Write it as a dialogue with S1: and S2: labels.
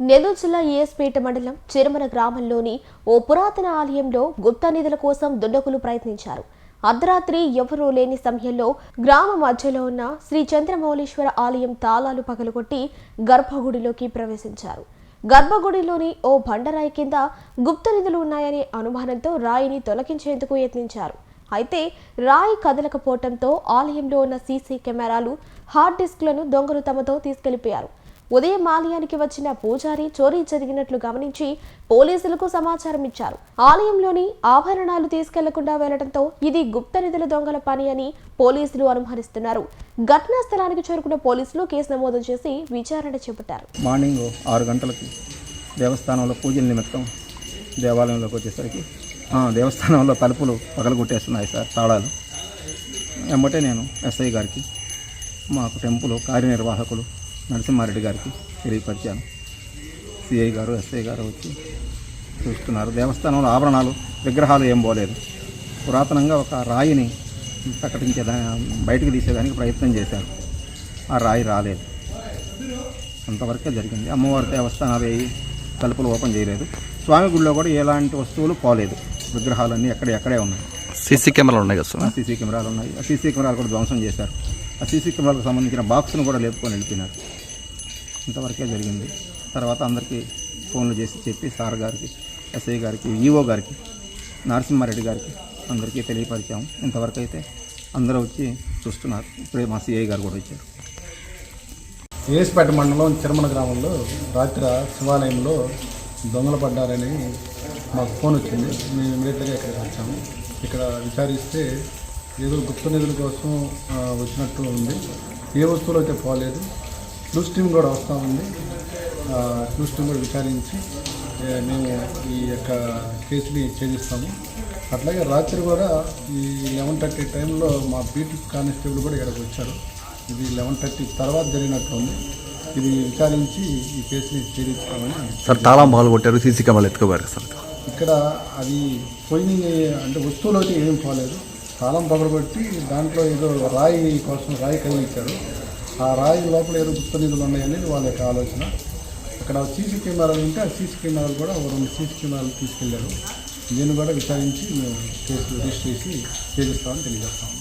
S1: నెల్లూరు జిల్లా ఏఎస్పేట మండలం చిరమల గ్రామంలోని ఓ పురాతన ఆలయంలో గుప్త నిధుల కోసం దుండగులు ప్రయత్నించారు. అర్ధరాత్రి ఎవరూ లేని సమయంలో గ్రామ మధ్యలో ఉన్న శ్రీ చంద్రమౌళీశ్వర ఆలయం తాళాలు పగలగొట్టి గర్భగుడిలోకి ప్రవేశించారు. గర్భగుడిలోని ఓ బండరాయి కింద గుప్త నిధులు ఉన్నాయనే అనుమానంతో రాయిని తొలగించేందుకు యత్నించారు. అయితే రాయి కదలకపోవడంతో ఆలయంలో ఉన్న సీసీ కెమెరాలు హార్డ్ డిస్క్లను దొంగలు తమతో తీసుకెళ్ళిపోయారు. ఉదయం ఆలయానికి వచ్చిన పూజారి చోరీ జరిగినట్లు గమనించి పోలీసులకు సమాచారం ఇచ్చారు. ఆలయంలోని ఆభరణాలు తీసుకెళ్ళకుండా వెళ్ళడంతో ఇది గుప్త నిధుల దొంగల పని అని పోలీసులు అనుమానిస్తున్నారు. ఘటనా స్థలానికి చేరుకున్న పోలీసులు కేసు నమోదు చేసి విచారణ చేపట్టారు.
S2: మార్నింగ్ ఆరు గంటలకి దేవస్థానంలో పూజల నిమిత్తం దేవాలయంలోకి వచ్చేసరికి దేవస్థానంలో తలుపులు పగలగొట్టేస్తున్నాయి సార్ తాళాలు. వెంబటే నేను ఎస్ఐ గారికి మాకు టెంపుల్ కార్యనిర్వాహకులు నరసింహారెడ్డి గారికి తెలియపరిచాను. సిఐ గారు ఎస్ఐ గారు వచ్చి చూస్తున్నారు. దేవస్థానంలో ఆభరణాలు విగ్రహాలు ఏం పోలేదు. పురాతనంగా ఒక రాయిని ప్రకటించేదా బయటకు తీసేదానికి ప్రయత్నం చేశారు. ఆ రాయి రాలేదు. అంతవరకే జరిగింది. అమ్మవారి దేవస్థానాలు ఏ తలుపులు ఓపెన్ చేయలేదు. స్వామి గుడిలో కూడా ఎలాంటి వస్తువులు పోలేదు. విగ్రహాలన్నీ ఎక్కడ ఎక్కడే ఉన్నాయి.
S3: సీసీ కెమెరాలు ఉన్నాయి కదా సార్?
S2: సీసీ కెమెరాలు ఉన్నాయి. ఆ సీసీ కెమెరాలు కూడా ధ్వంసం చేశారు. ఆ సీసీ కెమెరాలకు సంబంధించిన బాక్స్ను కూడా లేపుకొని వెళ్ళిపోయినారు. ఇంతవరకే జరిగింది. తర్వాత అందరికీ ఫోన్లు చేసి చెప్పి సార్ గారికి ఎస్ఐ గారికి ఈఓ గారికి నరసింహారెడ్డి గారికి అందరికీ తెలియపరిచాము ఇంతవరకు అయితే అందరూ వచ్చి చూస్తున్నారు. ఇప్పుడే మా సిఐ గారు కూడా వచ్చారు.
S4: ఏసుపేట మండలం చిరమల గ్రామంలో రాత్రి శివాలయంలో దొంగలు పడ్డారని మాకు ఫోన్ వచ్చింది. మేము ఇమీడియట్గా ఇక్కడికి వచ్చాము. ఇక్కడ విచారిస్తే ఏదో గుప్త నిధుల కోసం వచ్చినట్టు ఉంది. ఏ వస్తువులు అయితే పోలేదు. క్లూస్ టీం కూడా వస్తూ ఉంది. ఆ, క్లూస్ కూడా విచారించి మేము ఈ యొక్క కేసుని ఛేదిస్తాము. అట్లాగే రాత్రి కూడా ఈ లెవెన్ థర్టీ టైంలో మా బీటీ కానిస్టేబుల్ కూడా ఇక్కడికి వచ్చారు. ఇది లెవెన్ థర్టీ తర్వాత జరిగినట్టుంది ఇది విచారించి ఈ కేసుని ఛేదిస్తామని
S3: సార్ తాళం బాగా కొట్టారు సీసీ కెమెరాలు ఎత్తుకోబారు సార్.
S4: ఇక్కడ అది పోయిన అంటే వస్తువులు అయితే ఏం పోలేదు. తాళం పగలబట్టి దాంట్లో ఏదో రాయి కోసం రాయి కలిగించారు ఆ రాయి లోపల ఏదో గుప్త నిధులు ఉన్నాయనేది వాళ్ళ యొక్క ఆలోచన. అక్కడ సీసీ కెమెరాలు ఉంటే ఆ సీసీ కెమెరాలు కూడా ఒక రెండు సీసీ కెమెరాలు తీసుకెళ్ళారు. దీన్ని కూడా విచారించి మేము కేసు రిజిస్టర్ చేసి చేపిస్తామని తెలియజేస్తాము.